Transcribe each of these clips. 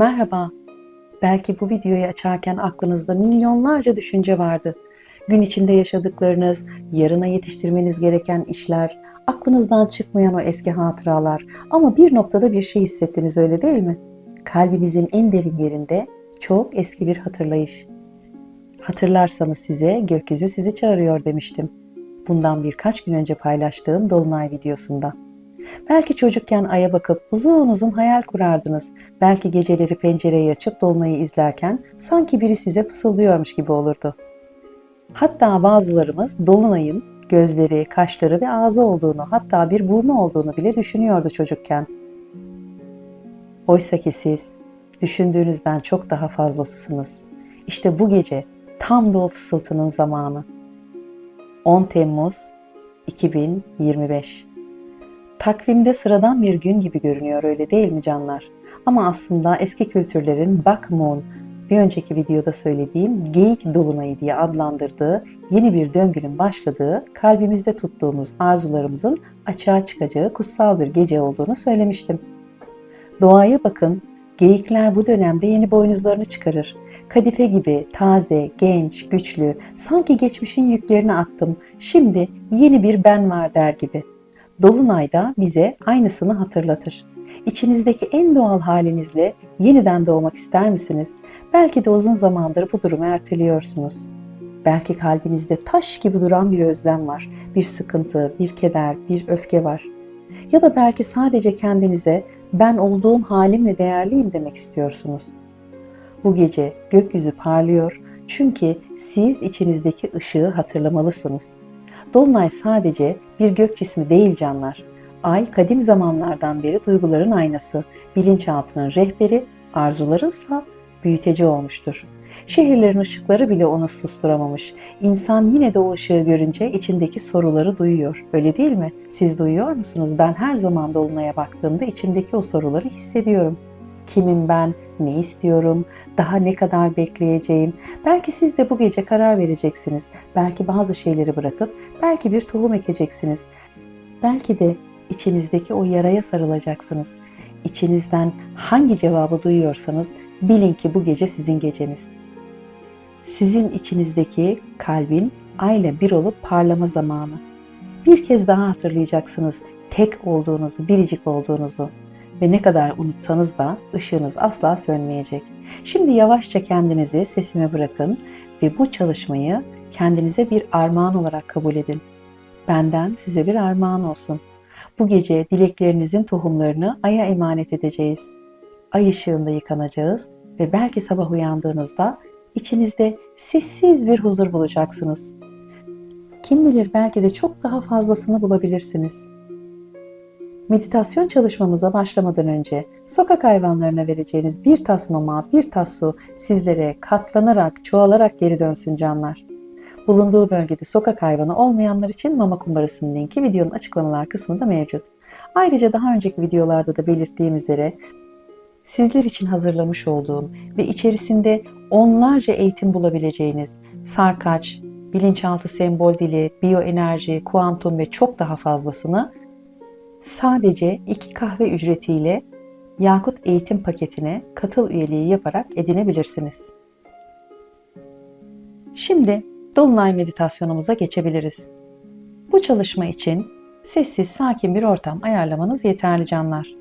Merhaba. Belki bu videoyu açarken aklınızda milyonlarca düşünce vardı. Gün içinde yaşadıklarınız, yarına yetiştirmeniz gereken işler, aklınızdan çıkmayan o eski hatıralar ama bir noktada bir şey hissettiniz öyle değil mi? Kalbinizin en derin yerinde çok eski bir hatırlayış. Hatırlarsanız size gökyüzü sizi çağırıyor demiştim. Bundan birkaç gün önce paylaştığım Dolunay videosunda. Belki çocukken aya bakıp uzun uzun hayal kurardınız. Belki geceleri pencereyi açıp dolunayı izlerken sanki biri size fısıldıyormuş gibi olurdu. Hatta bazılarımız dolunayın gözleri, kaşları ve ağzı olduğunu, hatta bir burnu olduğunu bile düşünüyordu çocukken. Oysa ki siz düşündüğünüzden çok daha fazlasısınız. İşte bu gece tam da o fısıltının zamanı. 10 Temmuz 2025 Takvimde sıradan bir gün gibi görünüyor öyle değil mi canlar? Ama aslında eski kültürlerin Bak Moon, bir önceki videoda söylediğim geyik dolunayı diye adlandırdığı yeni bir döngünün başladığı, kalbimizde tuttuğumuz arzularımızın açığa çıkacağı kutsal bir gece olduğunu söylemiştim. Doğaya bakın, geyikler bu dönemde yeni boynuzlarını çıkarır. Kadife gibi taze, genç, güçlü, sanki geçmişin yüklerini attım, şimdi yeni bir ben var der gibi. Dolunay da bize aynısını hatırlatır. İçinizdeki en doğal halinizle yeniden doğmak ister misiniz? Belki de uzun zamandır bu durumu erteliyorsunuz. Belki kalbinizde taş gibi duran bir özlem var, bir sıkıntı, bir keder, bir öfke var. Ya da belki sadece kendinize ben olduğum halimle değerliyim demek istiyorsunuz. Bu gece gökyüzü parlıyor çünkü siz içinizdeki ışığı hatırlamalısınız. Dolunay sadece bir gök cismi değil canlar. Ay kadim zamanlardan beri duyguların aynası, bilinçaltının rehberi, arzularınsa büyüteci olmuştur. Şehirlerin ışıkları bile onu susturamamış. İnsan yine de o ışığı görünce içindeki soruları duyuyor. Öyle değil mi? Siz duyuyor musunuz? Ben her zaman Dolunay'a baktığımda içimdeki o soruları hissediyorum. Kimim ben? Ne istiyorum? Daha ne kadar bekleyeceğim? Belki siz de bu gece karar vereceksiniz. Belki bazı şeyleri bırakıp belki bir tohum ekeceksiniz. Belki de içinizdeki o yaraya sarılacaksınız. İçinizden hangi cevabı duyuyorsanız bilin ki bu gece sizin geceniz. Sizin içinizdeki kalbin ayla bir olup parlama zamanı. Bir kez daha hatırlayacaksınız tek olduğunuzu, biricik olduğunuzu ve ne kadar unutsanız da ışığınız asla sönmeyecek. Şimdi yavaşça kendinizi sesime bırakın ve bu çalışmayı kendinize bir armağan olarak kabul edin. Benden size bir armağan olsun. Bu gece dileklerinizin tohumlarını aya emanet edeceğiz. Ay ışığında yıkanacağız ve belki sabah uyandığınızda içinizde sessiz bir huzur bulacaksınız. Kim bilir belki de çok daha fazlasını bulabilirsiniz. Meditasyon çalışmamıza başlamadan önce sokak hayvanlarına vereceğiniz bir tas mama, bir tas su sizlere katlanarak, çoğalarak geri dönsün canlar. Bulunduğu bölgede sokak hayvanı olmayanlar için mama kumbarasının linki videonun açıklamalar kısmında mevcut. Ayrıca daha önceki videolarda da belirttiğim üzere sizler için hazırlamış olduğum ve içerisinde onlarca eğitim bulabileceğiniz sarkaç, bilinçaltı sembol dili, biyoenerji, kuantum ve çok daha fazlasını sadece iki kahve ücretiyle Yakut eğitim paketine katıl üyeliği yaparak edinebilirsiniz. Şimdi Dolunay meditasyonumuza geçebiliriz. Bu çalışma için sessiz, sakin bir ortam ayarlamanız yeterli canlar.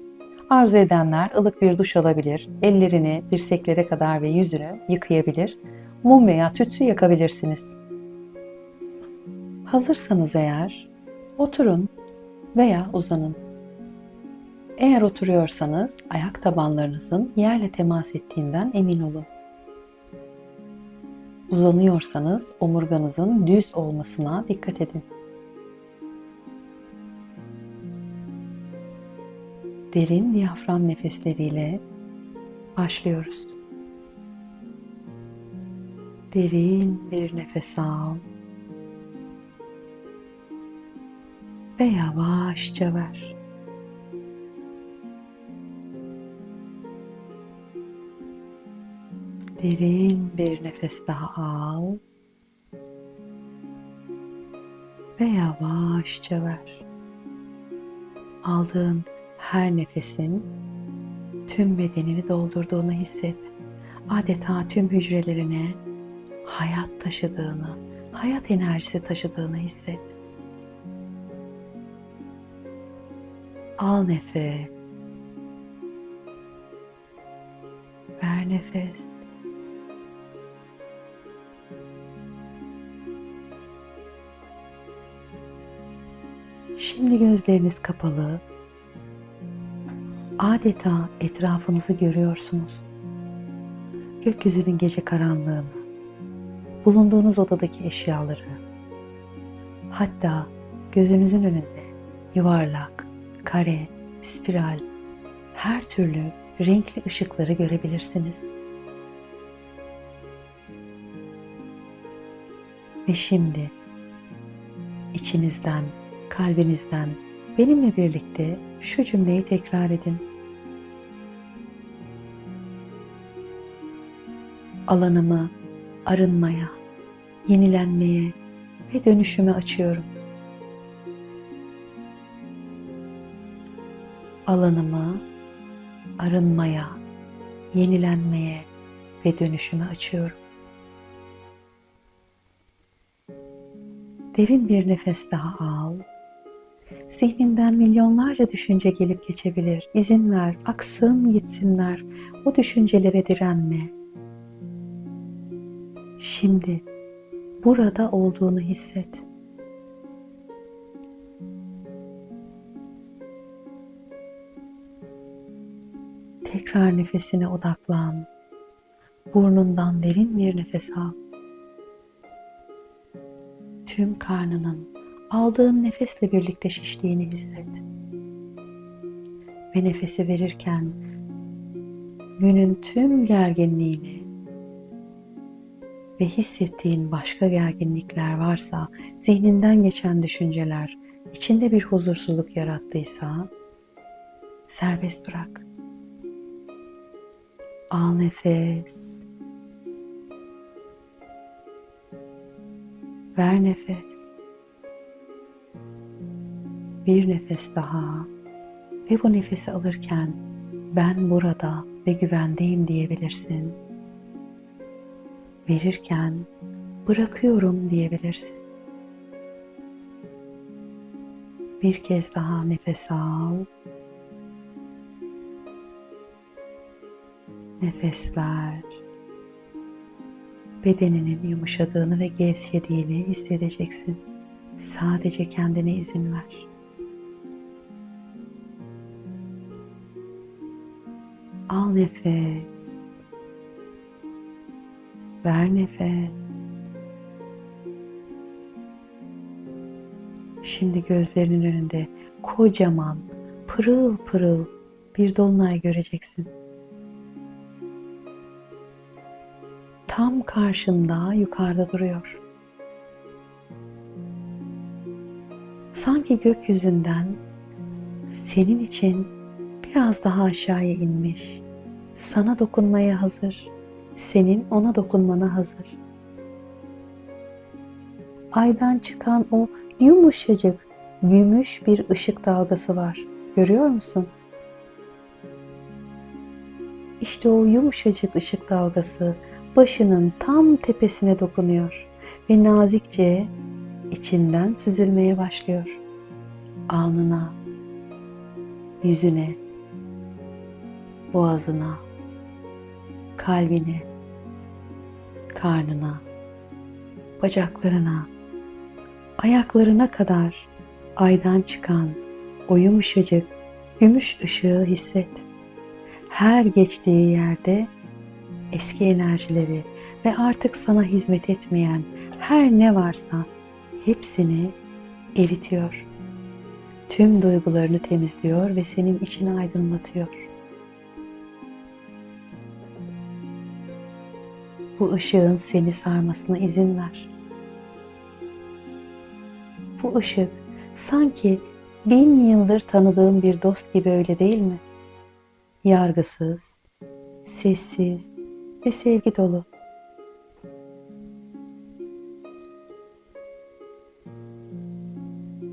Arzu edenler ılık bir duş alabilir, ellerini dirseklere kadar ve yüzünü yıkayabilir, mum veya tütsü yakabilirsiniz. Hazırsanız eğer oturun veya uzanın. Eğer oturuyorsanız ayak tabanlarınızın yerle temas ettiğinden emin olun. Uzanıyorsanız omurganızın düz olmasına dikkat edin. Derin diyafram nefesleriyle başlıyoruz. Derin bir nefes al ve yavaşça ver. Derin bir nefes daha al ve yavaşça ver. Aldığın her nefesin tüm bedenini doldurduğunu hisset. Adeta tüm hücrelerine hayat taşıdığını, hayat enerjisi taşıdığını hisset. Al nefes. Ver nefes. Şimdi gözleriniz kapalı. Adeta etrafınızı görüyorsunuz. Gökyüzünün gece karanlığını, bulunduğunuz odadaki eşyaları, hatta gözünüzün önünde yuvarlak, kare, spiral, her türlü renkli ışıkları görebilirsiniz. Ve şimdi içinizden, kalbinizden benimle birlikte şu cümleyi tekrar edin. Alanımı arınmaya, yenilenmeye ve dönüşüme açıyorum. Alanımı arınmaya, yenilenmeye ve dönüşüme açıyorum. Derin bir nefes daha al. Zihninden milyonlarca düşünce gelip geçebilir. İzin ver, aksın gitsinler. O düşüncelere direnme. Şimdi burada olduğunu hisset. Tekrar nefesine odaklan. Burnundan derin bir nefes al. Tüm karnının aldığın nefesle birlikte şiştiğini hisset. Ve nefesi verirken günün tüm gerginliğini ve hissettiğin başka gerginlikler varsa, zihninden geçen düşünceler içinde bir huzursuzluk yarattıysa serbest bırak. Al nefes. Ver nefes. Bir nefes daha ve bu nefesi alırken ben burada ve güvendeyim diyebilirsin. Verirken bırakıyorum diyebilirsin. Bir kez daha nefes al. Nefes ver. Bedeninin yumuşadığını ve gevşediğini hissedeceksin. Sadece kendine izin ver. Al nefes. Ver nefes. Şimdi gözlerinin önünde kocaman, pırıl pırıl bir dolunay göreceksin. Tam karşında yukarıda duruyor. Sanki gökyüzünden senin için biraz daha aşağıya inmiş. Sana dokunmaya hazır. Senin ona dokunmana hazır. Aydan çıkan o yumuşacık, gümüş bir ışık dalgası var. Görüyor musun? İşte o yumuşacık ışık dalgası başının tam tepesine dokunuyor ve nazikçe içinden süzülmeye başlıyor. Alnına, yüzüne, boğazına, kalbine, karnına, bacaklarına, ayaklarına kadar aydan çıkan o yumuşacık gümüş ışığı hisset. Her geçtiği yerde eski enerjileri ve artık sana hizmet etmeyen her ne varsa hepsini eritiyor. Tüm duygularını temizliyor ve senin içini aydınlatıyor. Bu ışığın seni sarmasına izin ver. Bu ışık sanki bin yıldır tanıdığın bir dost gibi öyle değil mi? Yargısız, sessiz ve sevgi dolu.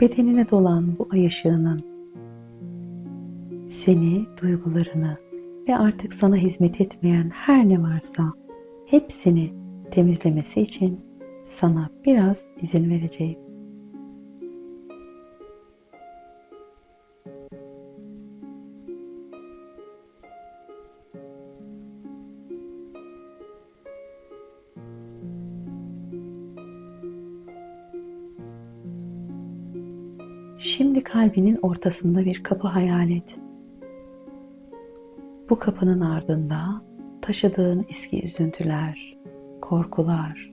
Bedenine dolan bu ay ışığının seni, duygularını ve artık sana hizmet etmeyen her ne varsa hepsini temizlemesi için sana biraz izin vereceğim. Kalbinin ortasında bir kapı hayal et. Bu kapının ardında taşıdığın eski üzüntüler, korkular,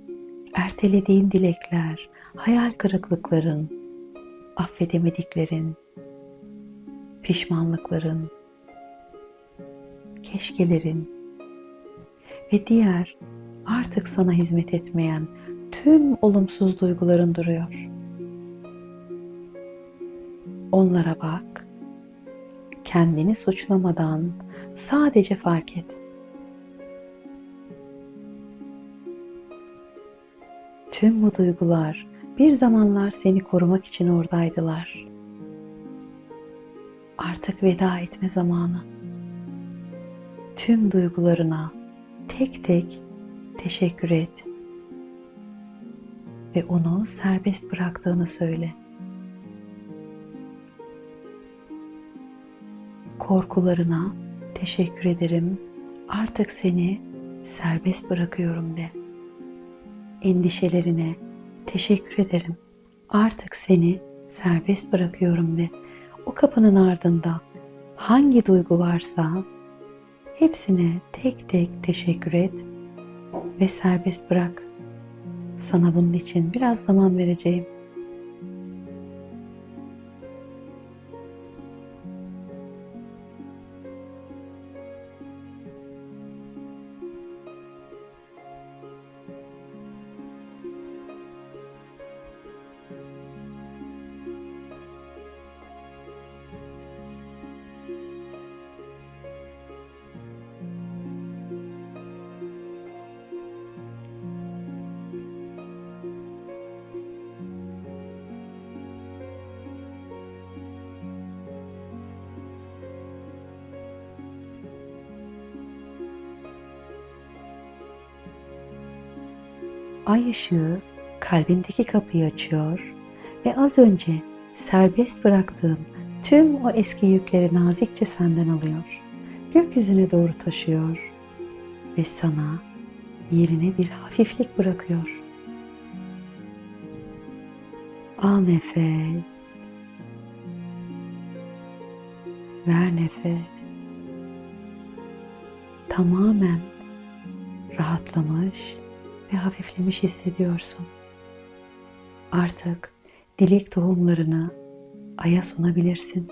ertelediğin dilekler, hayal kırıklıkların, affedemediklerin, pişmanlıkların, keşkelerin ve diğer artık sana hizmet etmeyen tüm olumsuz duyguların duruyor. Onlara bak. Kendini suçlamadan sadece fark et. Tüm bu duygular bir zamanlar seni korumak için oradaydılar. Artık veda etme zamanı. Tüm duygularına tek tek teşekkür et ve onu serbest bıraktığını söyle. Korkularına teşekkür ederim. Artık seni serbest bırakıyorum de. Endişelerine teşekkür ederim. Artık seni serbest bırakıyorum de. O kapının ardında hangi duygu varsa hepsine tek tek teşekkür et ve serbest bırak. Sana bunun için biraz zaman vereceğim. Ay ışığı kalbindeki kapıyı açıyor ve az önce serbest bıraktığın tüm o eski yükleri nazikçe senden alıyor. Gökyüzüne doğru taşıyor ve sana yerine bir hafiflik bırakıyor. Al nefes. Ver nefes. Tamamen rahatlamış ve hafiflemiş hissediyorsun. Artık dilek tohumlarını aya sunabilirsin.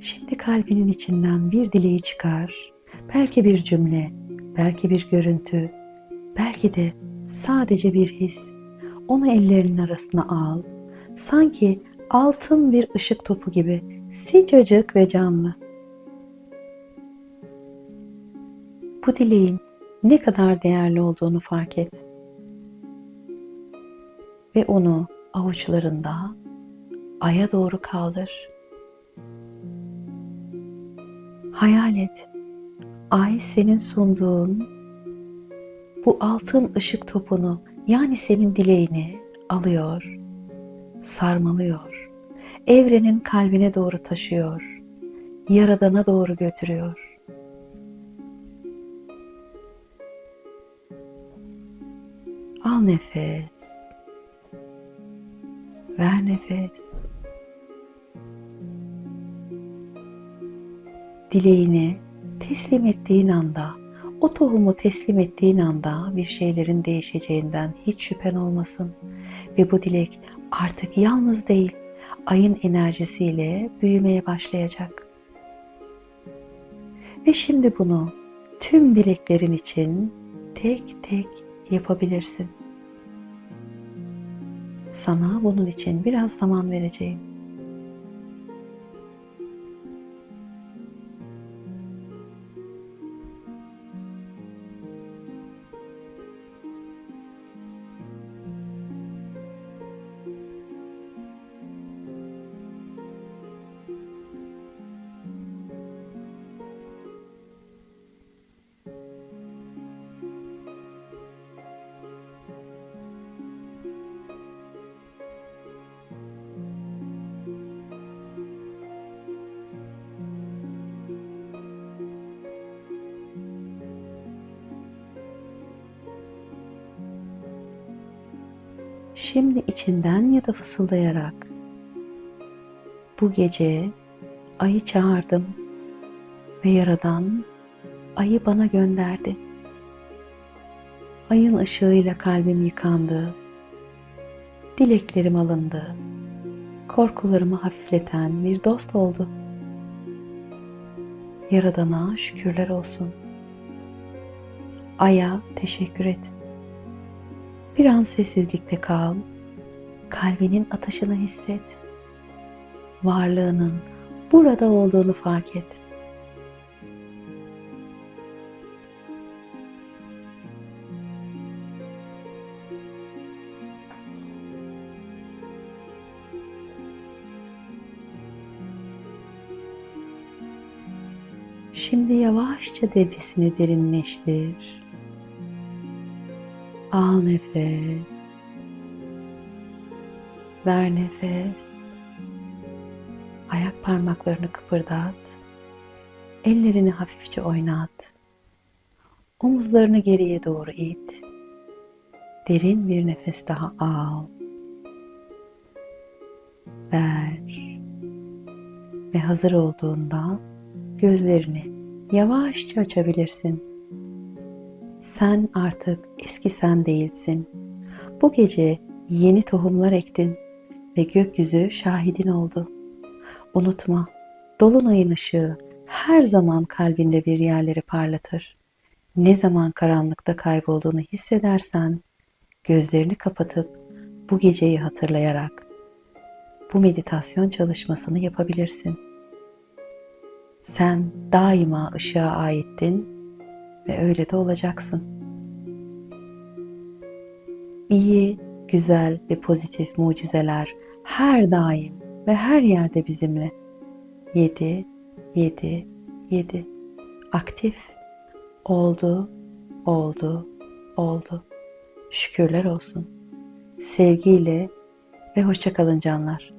Şimdi kalbinin içinden bir dileği çıkar. Belki bir cümle, belki bir görüntü, belki de sadece bir his. Onu ellerinin arasına al. Sanki altın bir ışık topu gibi sıcacık ve canlı. Bu dileğin ne kadar değerli olduğunu fark et. Ve onu avuçlarında aya doğru kaldır. Hayal et. Ay senin sunduğun bu altın ışık topunu yani senin dileğini alıyor, sarmalıyor. Evrenin kalbine doğru taşıyor. Yaradana doğru götürüyor. Al nefes. Ver nefes. Dileğini teslim ettiğin anda, o tohumu teslim ettiğin anda bir şeylerin değişeceğinden hiç şüphen olmasın. Ve bu dilek artık yalnız değil, ayın enerjisiyle büyümeye başlayacak. Ve şimdi bunu tüm dileklerin için tek tek yapabilirsin. Sana bunun için biraz zaman vereceğim. Şimdi içinden ya da fısıldayarak bu gece ayı çağırdım ve yaradan ayı bana gönderdi. Ayın ışığıyla kalbim yıkandı. Dileklerim alındı. Korkularımı hafifleten bir dost oldu. Yaradana şükürler olsun. Aya teşekkür et. Bir an sessizlikte kal. Kalbinin atışını hisset. Varlığının burada olduğunu fark et. Şimdi yavaşça nefesini derinleştir. Al nefes. Ver nefes. Ayak parmaklarını kıpırdat. Ellerini hafifçe oynat. Omuzlarını geriye doğru it. Derin bir nefes daha al. Ver. Ve hazır olduğunda gözlerini yavaşça açabilirsin. Sen artık eski sen değilsin. Bu gece yeni tohumlar ektin ve gökyüzü şahidin oldu. Unutma, dolunayın ışığı her zaman kalbinde bir yerleri parlatır. Ne zaman karanlıkta kaybolduğunu hissedersen gözlerini kapatıp bu geceyi hatırlayarak bu meditasyon çalışmasını yapabilirsin. Sen daima ışığa aittin ve öyle de olacaksın. İyi, güzel ve pozitif mucizeler her daim ve her yerde bizimle. 7 7 7 aktif oldu, oldu, oldu. Şükürler olsun. Sevgiyle ve hoşça kalın canlar.